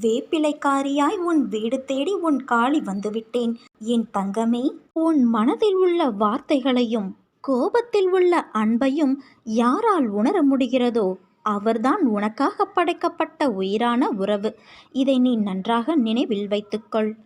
வேப்பிலைக்காரியாய் உன் வீடு தேடி உன் காளி வந்துவிட்டேன். என் தங்கமே உன் மனதில் உள்ள வார்த்தைகளையும் கோபத்தில் உள்ள அன்பையும் யாரால் உணர முடிகிறதோ அவர்தான் உனக்காக படைக்கப்பட்ட உயிரான உறவு. இதை நீ நன்றாக நினைவில் வைத்துக்கொள்.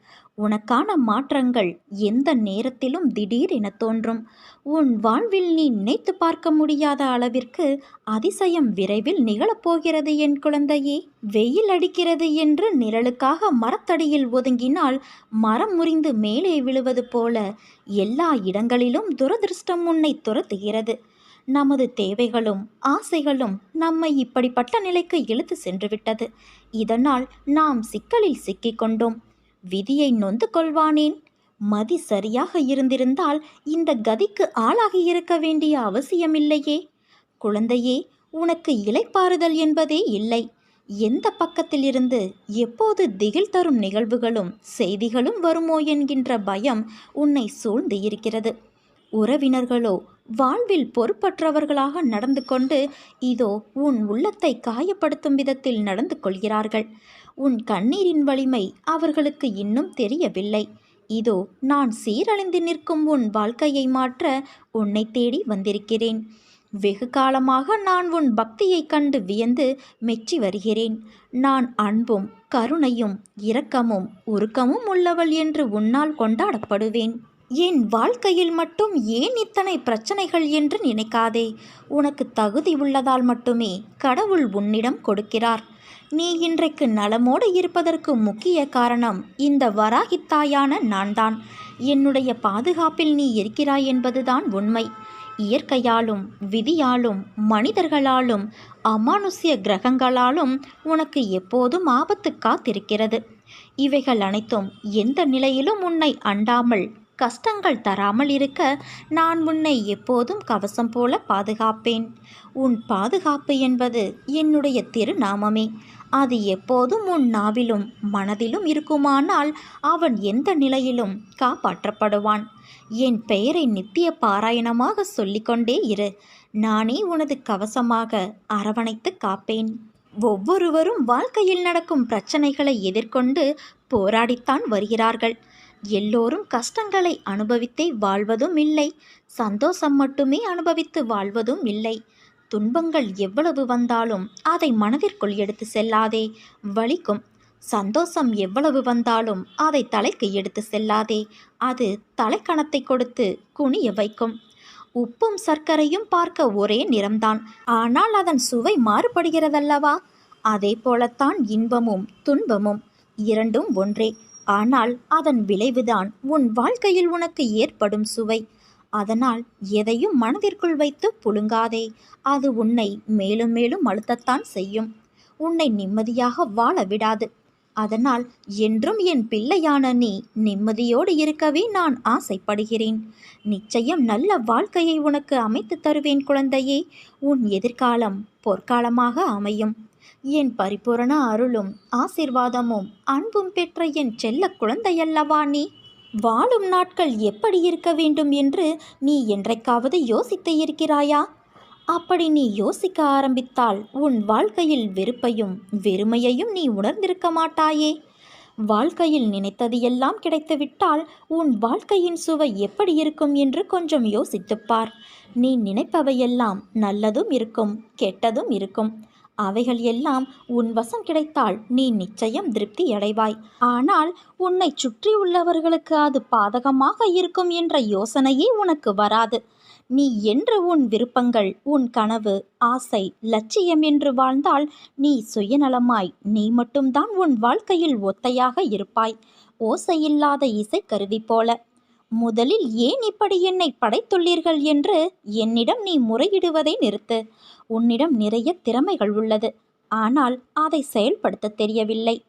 உனக்கான மாற்றங்கள் எந்த நேரத்திலும் திடீரென தோன்றும். உன் வாழ்வில் நீ நினைத்து பார்க்க முடியாத அளவிற்கு அதிசயம் விரைவில் நிகழப்போகிறது என் குழந்தையே. வெயில் அடிக்கிறது என்று நிழலுக்காக மரத்தடியில் ஒதுங்கினால் மரம் முறிந்து மேலே விழுவது போல எல்லா இடங்களிலும் துரதிருஷ்டம் உன்னை துரத்துகிறது. நமது தேவைகளும் ஆசைகளும் நம்மை இப்படிப்பட்ட நிலைக்கு இழுத்து சென்றுவிட்டது. இதனால் நாம் சிக்கலில் சிக்கிக்கொண்டோம் விதியை நொந்து கொள்வானேன்? மதி சரியாக இருந்திருந்தால் இந்த கதிக்கு ஆளாகி இருக்க வேண்டிய அவசியமில்லையே. குழந்தையே உனக்கு இலைப்பாறுதல் என்பதே இல்லை. எந்த பக்கத்திலிருந்து எப்போது திகில் தரும் நிகழ்வுகளும் செய்திகளும் வருமோ என்கின்ற பயம் உன்னை சூழ்ந்து இருக்கிறது. உறவினர்களோ வாழ்வில் பொறுப்பற்றவர்களாக நடந்து கொண்டு இதோ உன் உள்ளத்தை காயப்படுத்தும் விதத்தில் நடந்து கொள்கிறார்கள். உன் கண்ணீரின் வலிமை அவர்களுக்கு இன்னும் தெரியவில்லை. இதோ நான் சீரழிந்து நிற்கும் உன் வாழ்க்கையை மாற்ற உன்னை தேடி வந்திருக்கிறேன். வெகு காலமாக நான் உன் பக்தியைக் கண்டு வியந்து மெச்சி வருகிறேன். நான் அன்பும் கருணையும் இரக்கமும் உருக்கமும் உள்ளவள் என்று உன்னால் கொண்டாடப்படுவேன். என் வாழ்க்கையில் மட்டும் ஏன் இத்தனை பிரச்சனைகள் என்று நினைக்காதே. உனக்கு தகுதி உள்ளதால் மட்டுமே கடவுள் உன்னிடம் கொடுக்கிறார். நீ இன்றைக்கு நலமோடு இருப்பதற்கு முக்கிய காரணம் இந்த வராகித்தாயான நான்தான். என்னுடைய பாதுகாப்பில் நீ இருக்கிறாய் என்பதுதான் உண்மை. இயற்கையாலும் விதியாலும் மனிதர்களாலும் அமானுஷ்ய கிரகங்களாலும் உனக்கு எப்போதும் ஆபத்து காத்திருக்கிறது. இவைகள் அனைத்தும் எந்த நிலையிலும் உன்னை அண்டாமல் கஷ்டங்கள் தராமல் இருக்க நான் உன்னை எப்போதும் கவசம் போல பாதுகாப்பேன். உன் பாதுகாப்பு என்பது என்னுடைய திருநாமமே. அது எப்போதும் உன் நாவிலும் மனதிலும் இருக்குமானால் அவன் எந்த நிலையிலும் காப்பாற்றப்படுவான். என் பெயரை நித்திய பாராயணமாக சொல்லிக்கொண்டே இரு. நானே உனது கவசமாக அரவணைத்து காப்பேன். ஒவ்வொருவரும் வாழ்க்கையில் நடக்கும் பிரச்சனைகளை எதிர்கொண்டு போராடித்தான் வருகிறார்கள். எல்லோரும் கஷ்டங்களை அனுபவித்தே வாழ்வதும் இல்லை. சந்தோஷம் மட்டுமே அனுபவித்து வாழ்வதும் இல்லை. துன்பங்கள் எவ்வளவு வந்தாலும் அதை மனதிற்குள் எடுத்து செல்லாதே. வலிக்கும். சந்தோஷம் எவ்வளவு வந்தாலும் அதை தலைக்கு எடுத்து செல்லாதே. அது தலைக்கணத்தை கொடுத்து குனிய வைக்கும். உப்பும் சர்க்கரையும் பார்க்க ஒரே நிறம்தான். ஆனால் அதன் சுவை மாறுபடுகிறதல்லவா? அதே போலத்தான் இன்பமும் துன்பமும் இரண்டும் ஒன்றே. ஆனால் அதன் விளைவுதான் உன் வாழ்க்கையில் உனக்கு ஏற்படும் சுவை. அதனால் எதையும் மனதிற்குள் வைத்து புழுங்காதே. அது உன்னை மேலும் மேலும் அழுத்தத்தான் செய்யும். உன்னை நிம்மதியாக வாழ விடாது. அதனால் என்றும் என் பிள்ளையான நீ நிம்மதியோடு இருக்கவே நான் ஆசைப்படுகிறேன். நிச்சயம் நல்ல வாழ்க்கையை உனக்கு அமைத்து தருவேன் குழந்தையே. உன் எதிர்காலம் பொற்காலமாக அமையும். என் பரிபூரண அருளும் ஆசிர்வாதமும் அன்பும் பெற்ற என் செல்ல குழந்தையல்லவா நீ? வாழும் நாட்கள் எப்படி இருக்க வேண்டும் என்று நீ என்றைக்காவது யோசித்து இருக்கிறாயா? அப்படி நீ யோசிக்க ஆரம்பித்தால் உன் வாழ்க்கையில் வெறுப்பையும் வெறுமையையும் நீ உணர்ந்திருக்க மாட்டாயே. வாழ்க்கையில் நினைத்தது எல்லாம் கிடைத்துவிட்டால் உன் வாழ்க்கையின் சுவை எப்படி இருக்கும் என்று கொஞ்சம் யோசித்துப்பார் நீ நினைப்பவையெல்லாம் நல்லதும் இருக்கும் கெட்டதும் இருக்கும். அவைகள் எல்லாம் உன் வசம் கிடைத்தால் நீ நிச்சயம் திருப்தி அடைவாய். ஆனால் உன்னை சுற்றி உள்ளவர்களுக்கு அது பாதகமாக இருக்கும் என்ற யோசனையே உனக்கு வராது. நீ என்று உன் விருப்பங்கள் உன் கனவு ஆசை லட்சியம் என்று வாழ்ந்தால் நீ சுயநலமாய் நீ மட்டும்தான் உன் வாழ்க்கையில் ஒத்தையாக இருப்பாய். ஓசையில்லாத இசை கருவி போல. முதலில் ஏன் இப்படி என்னை படைத்துள்ளீர்கள் என்று என்னிடம் நீ முறையிடுவதை நிறுத்து. உன்னிடம் நிறைய திறமைகள் உள்ளது. ஆனால் அதை செயல்படுத்த தெரியவில்லை.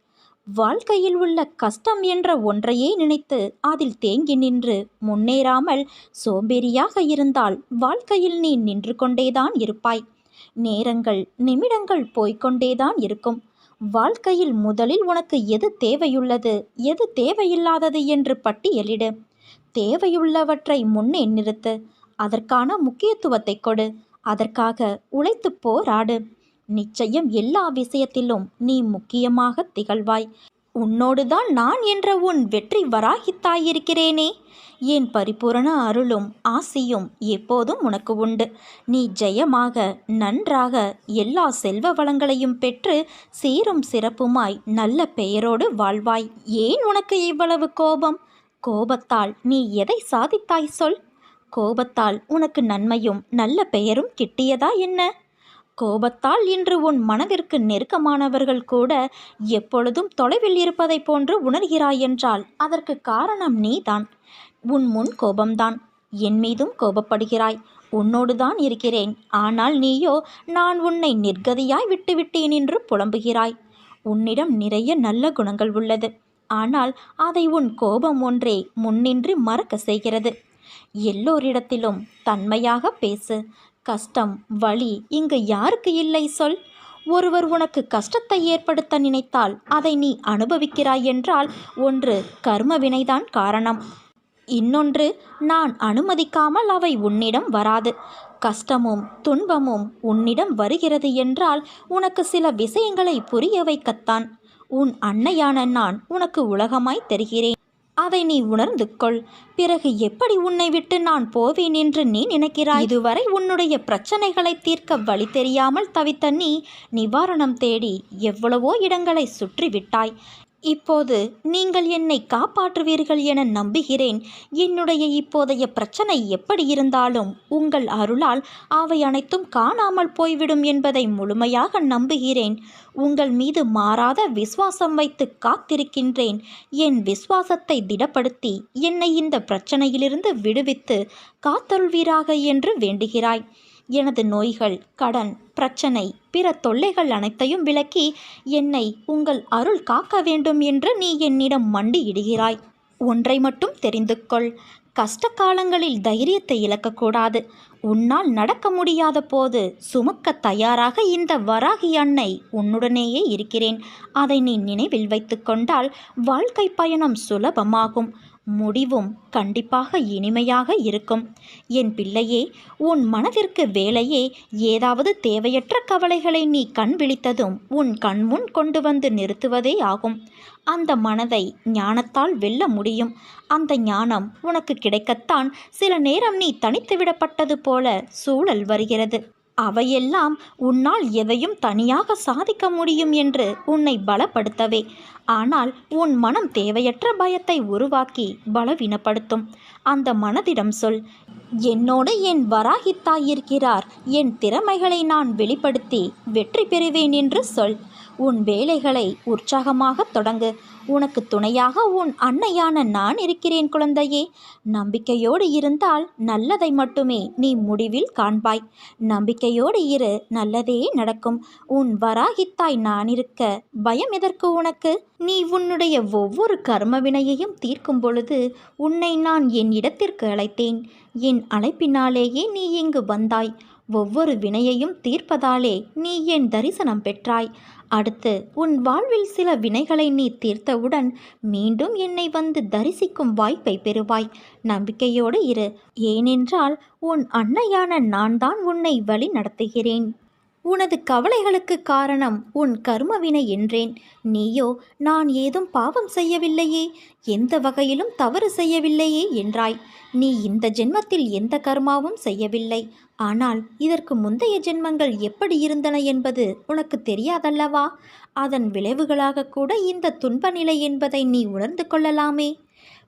வாழ்க்கையில் உள்ள கஷ்டம் என்ற ஒன்றையே நினைத்து அதில் தேங்கி நின்று முன்னேறாமல் சோம்பேறியாக இருந்தால் வாழ்க்கையில் நீ நின்று கொண்டேதான் இருப்பாய். நேரங்கள் நிமிடங்கள் போய்கொண்டேதான் இருக்கும். வாழ்க்கையில் முதலில் உனக்கு எது தேவையுள்ளது எது தேவையில்லாதது என்று பட்டியலிடு. தேவையுள்ளவற்றை முன்னே நிறுத்து. அதற்கான முக்கியத்துவத்தை கொடு. அதற்காக உழைத்து போராடு. நிச்சயம் எல்லா விஷயத்திலும் நீ முக்கியமாக திகழ்வாய். உன்னோடுதான் நான் என்ற உன் வெற்றி வராகித்தாயிருக்கிறேனே. என் பரிபூரண அருளும் ஆசியும் எப்போதும் உனக்கு உண்டு. நீ ஜெயமாக நன்றாக எல்லா செல்வ வளங்களையும் பெற்று சீரும் சிறப்புமாய் நல்ல பெயரோடு வாழ்வாய். ஏன் உனக்கு இவ்வளவு கோபம்? கோபத்தால் நீ எதை சாதித்தாய் சொல். கோபத்தால் உனக்கு நன்மையும் நல்ல பெயரும் கிட்டியதா என்ன? கோபத்தால் இன்று உன் மனதிற்கு நெருக்கமானவர்கள் கூட எப்பொழுதும் தொலைவில் இருப்பதைப் போன்று உணர்கிறாய் என்றால் அதற்கு காரணம் நீதான். உன் முன் கோபம்தான். என் மீதும் கோபப்படுகிறாய். உன்னோடுதான் இருக்கிறேன். ஆனால் நீயோ நான் உன்னை நிர்கதியாய் விட்டுவிட்டேன் என்று புலம்புகிறாய். உன்னிடம் நிறைய நல்ல குணங்கள் உள்ளது. ஆனால் அதை உன் கோபம் ஒன்றே முன்னின்று மறக்க செய்கிறது. எல்லோரிடத்திலும் தன்மையாக பேசு. கஷ்டம் வலி இங்கு யாருக்கு இல்லை சொல். ஒருவர் உனக்கு கஷ்டத்தை ஏற்படுத்த நினைத்தால் அதை நீ அனுபவிக்கிறாய் என்றால் ஒன்று கர்ம வினைதான் காரணம். இன்னொன்று நான் அனுமதிக்காமல் அவை உன்னிடம் வராது. கஷ்டமும் துன்பமும் உன்னிடம் வருகிறது என்றால் உனக்கு சில விஷயங்களை புரிய வைக்கத்தான். உன் அன்னையான நான் உனக்கு உலகமாய் தெரிகிறேன். அதை நீ உணர்ந்து கொள் பிறகு எப்படி உன்னை விட்டு நான் போவேன் என்று நீ நினைக்கிறாய்? இதுவரை உன்னுடைய பிரச்சனைகளை தீர்க்க வழி தெரியாமல் தவித்த நீ நிவாரணம் தேடி எவ்வளவோ இடங்களை சுற்றி விட்டாய் இப்போது நீங்கள் என்னை காப்பாற்றுவீர்கள் என நம்புகிறேன். என்னுடைய இப்போதைய பிரச்சனை எப்படி இருந்தாலும் உங்கள் அருளால் அவை அனைத்தும் காணாமல் போய்விடும் என்பதை முழுமையாக நம்புகிறேன். உங்கள் மீது மாறாத விசுவாசம் வைத்து காத்திருக்கின்றேன். என் விசுவாசத்தை திடப்படுத்தி என்னை இந்த பிரச்சனையிலிருந்து விடுவித்து காத்தருள்வீராக என்று வேண்டுகிறாய். எனது நோய்கள் கடன் பிரச்சனை பிற தொல்லைகள் அனைத்தையும் விலக்கி என்னை உங்கள் அருள் காக்க வேண்டும் என்று நீ என்னிடம் மண்டியிடுகிறாய். ஒன்றை மட்டும் தெரிந்து கொள். கஷ்ட காலங்களில் தைரியத்தை இழக்கக்கூடாது. உன்னால் நடக்க முடியாத போது சுமக்க தயாராக இந்த வராகி அன்னை உன்னுடனேயே இருக்கிறேன். அதை நீ நினைவில் வைத்து கொண்டால் வாழ்க்கை பயணம் சுலபமாகும். முடிவும் கண்டிப்பாக இனிமையாக இருக்கும். என் பிள்ளையே உன் மனதிற்கு வேலையே ஏதாவது தேவையற்ற கவலைகளை நீ கண் விழித்ததும் உன் கண்முன் கொண்டு வந்து நிறுத்துவதே ஆகும். அந்த மனதை ஞானத்தால் வெல்ல முடியும். அந்த ஞானம் உனக்கு கிடைக்கத்தான் சில நேரம் நீ தனித்து விடப்பட்டது போல சூழல் வருகிறது. அவையெல்லாம் உன்னால் எதையும் தனியாக சாதிக்க முடியும் என்று உன்னை பலப்படுத்தவே. ஆனால் உன் மனம் தேவையற்ற பயத்தை உருவாக்கி பலவீனப்படுத்தும். அந்த மனதிடம் சொல் என்னோடு என் வராகித்தாய் இருக்கிறார். என் திறமைகளை நான் வெளிப்படுத்தி வெற்றி பெறுவேன் என்று சொல். உன் வேலைகளை உற்சாகமாக தொடங்கு. உனக்கு துணையாக உன் அன்னையான நான் இருக்கிறேன் குழந்தையே. நம்பிக்கையோடு இருந்தால் நல்லதை மட்டுமே நீ முடிவில் காண்பாய். நம்பிக்கையோடு இரு நல்லதே நடக்கும். உன் வராகித்தாய் நான் இருக்க பயம் எதற்கு உனக்கு? நீ உன்னுடைய ஒவ்வொரு கர்ம வினையையும் தீர்க்கும் பொழுது உன்னை நான் என் இடத்திற்கு அழைத்தேன். என் அழைப்பினாலேயே நீ இங்கு வந்தாய். ஒவ்வொரு வினையையும் தீர்ப்பதாலே நீ என் தரிசனம் பெற்றாய். அடுத்து உன் வாழ்வில் சில வினைகளை நீ தீர்த்தவுடன் மீண்டும் என்னை வந்து தரிசிக்கும் வாய்ப்பை பெறுவாய். நம்பிக்கையோடு இரு. ஏனென்றால் உன் அன்னையான நான் தான் உன்னை வழி நடத்துகிறேன். உனது கவலைகளுக்கு காரணம் உன் கர்மவினை என்றேன். நீயோ நான் ஏதும் பாவம் செய்யவில்லையே? எந்த வகையிலும் தவறு செய்யவில்லையே? என்றாய். நீ இந்த ஜென்மத்தில் எந்த கர்மாவும் செய்யவில்லை. ஆனால் இதற்கு முந்தைய ஜென்மங்கள் எப்படி இருந்தன என்பது உனக்கு தெரியாதல்லவா? அதன் விளைவுகளாக கூட இந்த துன்ப நிலை என்பதை நீ உணர்ந்து கொள்ளலாமே.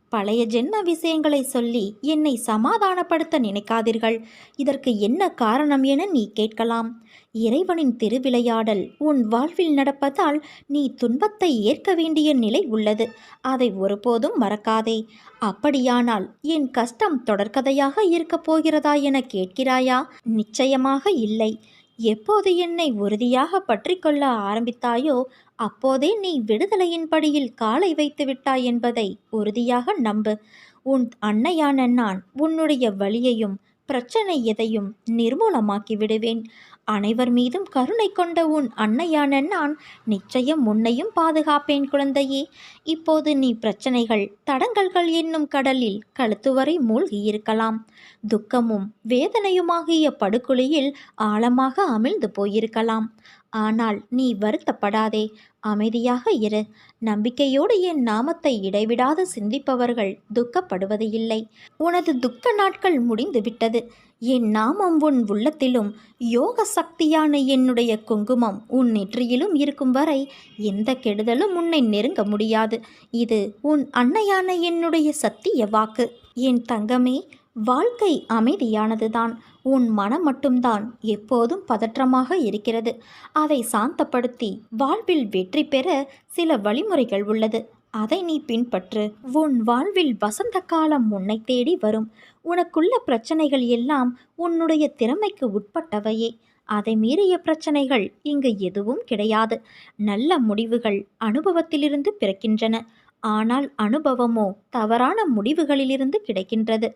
பழைய ஜென்ம விஷயங்களை சொல்லி என்னை சமாதானப்படுத்த நினைக்காதீர்கள். இதற்கு என்ன காரணம் என நீ கேட்கலாம். இறைவனின் திருவிளையாடல் உன் வாழ்வில் நடப்பதால் நீ துன்பத்தை ஏற்க வேண்டிய நிலை உள்ளது. அதை ஒருபோதும் மறக்காதே. அப்படியானால் என் கஷ்டம் தொடர்கதையாக இருக்கப் போகிறதா என கேட்கிறாயா? நிச்சயமாக இல்லை. எப்போது என்னை உறுதியாக பற்றி கொள்ள ஆரம்பித்தாயோ அப்போதே நீ விடுதலையின் படியில் காலை வைத்து விட்டாய் என்பதை உறுதியாக நம்பு. உன் அன்னையான நான் உன்னுடைய வழியையும் பிரச்சனை எதையும் நிர்மூலமாக்கி விடுவேன். அனைவர் மீதும் கருணை கொண்ட உன் அன்னையான நான் நிச்சயம் உன்னையும் பாதுகாப்பேன் குழந்தையே. இப்போது நீ பிரச்சனைகள் தடங்கல்கள் என்னும் கடலில் கழுத்துவரை மூழ்கியிருக்கலாம். துக்கமும் வேதனையுமாகிய படுகொலியில் ஆழமாக அமிழ்ந்து போயிருக்கலாம். ஆனால் நீ வருத்தப்படாதே. அமைதியாக இரு. நம்பிக்கையோடு என் நாமத்தை இடைவிடாது சிந்திப்பவர்கள் துக்கப்படுவது இல்லை உனது துக்க நாட்கள் முடிந்துவிட்டது. என் நாமம் உன் உள்ளத்திலும் யோக சக்தியான என்னுடைய குங்குமம் உன் நெற்றியிலும் இருக்கும் வரை எந்த கெடுதலும் உன்னை நெருங்க முடியாது. இது உன் அன்னையான என்னுடைய சத்திய வாக்கு. என் தங்கமே வாழ்க்கை அமைதியானதுதான். உன் மனம் மட்டும்தான் எப்போதும் பதற்றமாக இருக்கிறது. அதை சாந்தப்படுத்தி வாழ்வில் வெற்றி பெற சில வழிமுறைகள் உள்ளது. அதை நீ பின்பற்று. உன் வாழ்வில் வசந்த காலம் உன்னை தேடி வரும். உனக்குள்ள பிரச்சனைகள் எல்லாம் உன்னுடைய திறமைக்கு உட்பட்டவையே. அதை மீறிய பிரச்சனைகள் இங்கு எதுவும் கிடையாது. நல்ல முடிவுகள் அனுபவத்திலிருந்து பிறக்கின்றன. ஆனால் அனுபவமோ தவறான முடிவுகளிலிருந்து கிடைக்கின்றது.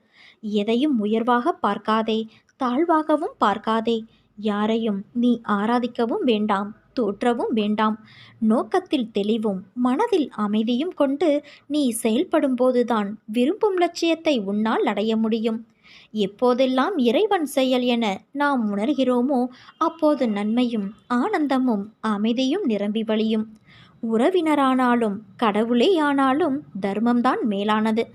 எதையும் உயர்வாக பார்க்காதே தாழ்வாகவும் பார்க்காதே. யாரையும் நீ ஆராதிக்கவும் வேண்டாம் தோற்றவும் வேண்டாம். நோக்கத்தில் தெளிவும் மனதில் அமைதியும் கொண்டு நீ செயல்படும் போதுதான் விரும்பும் லட்சியத்தை உன்னால் அடைய முடியும். எப்போதெல்லாம் இறைவன் செயல் என நாம் உணர்கிறோமோ அப்போது நன்மையும் ஆனந்தமும் அமைதியும் நிரம்பி வழியும். உறவினரானாலும் கடவுளே ஆனாலும் தர்மம்தான் மேலானது.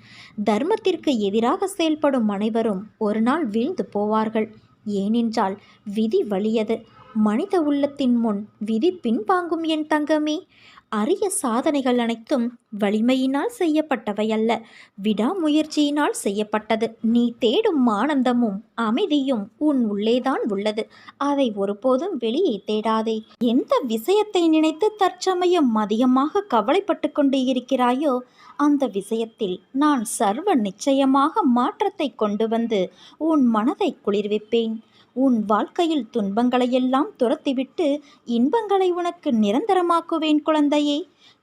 தர்மத்திற்கு எதிராக செயல்படும் அனைவரும் ஒரு நாள் வீழ்ந்து போவார்கள். ஏனென்றால் விதி வலியது. மனித உள்ளத்தின் முன் விதி பின்வாங்கும் என் தங்கமே. அரிய சாதனைகள் அனைத்தும் வலிமையினால் செய்யப்பட்டவை அல்ல விடாமுயற்சியினால் செய்யப்பட்டது. நீ தேடும் ஆனந்தமும் அமைதியும் உன் உள்ளேதான் உள்ளது. அதை ஒருபோதும் வெளியே தேடாதே. எந்த விஷயத்தை நினைத்து தற்சமயம் அதிகமாக கவலைப்பட்டு கொண்டு இருக்கிறாயோ அந்த விஷயத்தில் நான் சர்வ நிச்சயமாக மாற்றத்தை கொண்டு வந்து உன் மனதை குளிர்விப்பேன். உன் வாழ்க்கையில் துன்பங்களையெல்லாம் துரத்திவிட்டு இன்பங்களை உனக்கு நிரந்தரமாக்குவேன் குழந்தையே.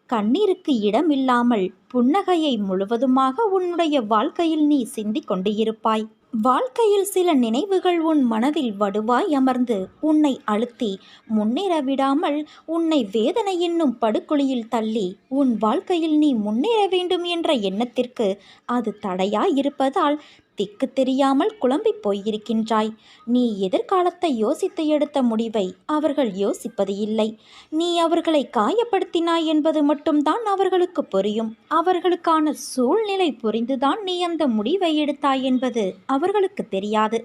கண்ணீருக்கு இடமில்லாமல் புன்னகையை முழுவதுமாக உன்னுடைய வாழ்க்கையில் நீ சிந்திக் கொண்டிருப்பாய். வாழ்க்கையில் சில நினைவுகள் உன் மனதில் வடுவாய் அமர்ந்து உன்னை அழுத்தி முன்னேற விடாமல் உன்னை வேதனை என்னும் படுகொலியில் தள்ளி உன் வாழ்க்கையில் நீ முன்னேற வேண்டும் என்ற எண்ணத்திற்கு அது தடையாய் இருப்பதால் திக்கு தெரியாமல் குழம்பி போயிருக்கின்றாய். நீ எதிர்காலத்தை யோசித்து எடுத்த முடிவை அவர்கள் யோசிப்பது இல்லை. நீ அவர்களை காயப்படுத்தினாய் என்பது மட்டும்தான் அவர்களுக்கு புரியும். அவர்களுக்கான சூழ்நிலை புரிந்துதான் நீ அந்த முடிவை எடுத்தாய் என்பது அவர்களுக்கு தெரியாது.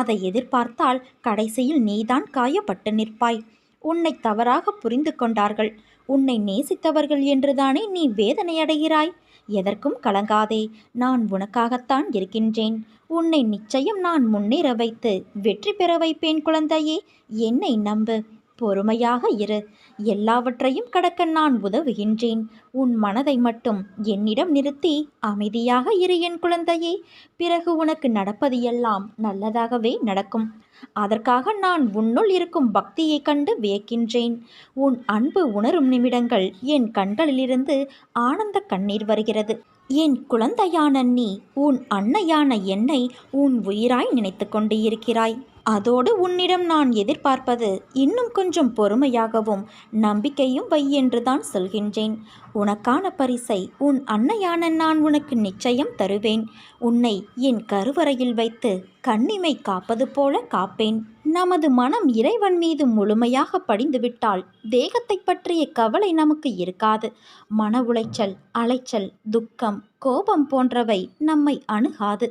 அதை எதிர்பார்த்தால் கடைசியில் நீதான் காயப்பட்டு நிற்பாய். உன்னை தவறாக புரிந்து கொண்டார்கள். உன்னை நேசித்தவர்கள் என்றுதானே நீ வேதனையடைகிறாய் எதற்கும் கலங்காதே நான் உனக்காகத்தான் இருக்கின்றேன். உன்னை நிச்சயம் நான் முன்னேற வைத்து வெற்றி பெற வைப்பேன் குழந்தையே என்னை நம்பு. பொறுமையாக இரு. எல்லாவற்றையும் கடக்க நான் உதவுகின்றேன். உன் மனதை மட்டும் என்னிடம் நிறுத்தி அமைதியாக இரு என் குழந்தையே. பிறகு உனக்கு நடப்பது எல்லாம் நல்லதாகவே நடக்கும். அதற்காக நான் உன்னுள் இருக்கும் பக்தியை கண்டு வியக்கின்றேன். உன் அன்பு உணரும் நிமிடங்கள் என் கண்களிலிருந்து ஆனந்த கண்ணீர் வருகிறது. என் குழந்தையான நீ உன் அன்னையான என்னை உன் உயிராய் நினைத்து கொண்டு இருக்கிறாய். அதோடு உன்னிடம் நான் எதிர்பார்ப்பது இன்னும் கொஞ்சம் பொறுமையாகவும் நம்பிக்கையும் வை என்றுதான் சொல்கின்றேன். உனக்கான பரிசை உன் அன்னையான நான் உனக்கு நிச்சயம் தருவேன். உன்னை என் கருவறையில் வைத்து கண்ணிமை காப்பது போல காப்பேன். நமது மனம் இறைவன் மீது முழுமையாக படிந்துவிட்டால் தேகத்தை பற்றிய கவலை நமக்கு இருக்காது. மன உளைச்சல் அலைச்சல் துக்கம் கோபம் போன்றவை நம்மை அணுகாது.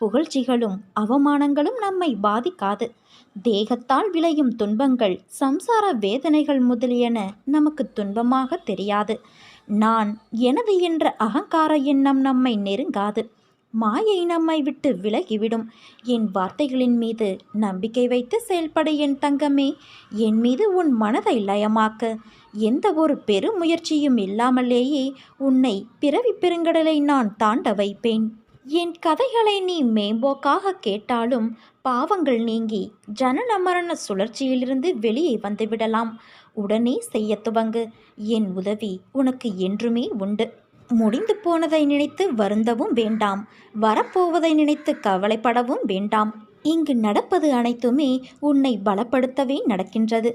புகழ்ச்சிகளும் அவமானங்களும் நம்மை பாதிக்காது. தேகத்தால் விளையும் துன்பங்கள் சம்சார வேதனைகள் முதலியன நமக்கு துன்பமாக தெரியாது. நான் எனது என்ற அகங்கார எண்ணம் நம்மை நெருங்காது. மாயை நம்மை விட்டு விலகிவிடும். என் வார்த்தைகளின் மீது நம்பிக்கை வைத்து செயல்பட என் தங்கமே என் மீது உன் மனதை லயமாக்க. எந்த ஒரு பெருமுயற்சியும் இல்லாமலேயே உன்னை பிறவி பெருங்கடலை நான் தாண்ட வைப்பேன். என் கதைகளை நீ மேம்போக்காக கேட்டாலும் பாவங்கள் நீங்கி ஜனன மரண சுழற்சியிலிருந்து வெளியே வந்துவிடலாம். உடனே செய்ய துவங்கு. என் உதவி உனக்கு என்றுமே உண்டு. முடிந்து போனதை நினைத்து வருந்தவும் வேண்டாம். வரப்போவதை நினைத்து கவலைப்படவும் வேண்டாம். இங்கு நடப்பது அனைத்துமே உன்னை பலப்படுத்தவே நடக்கின்றது.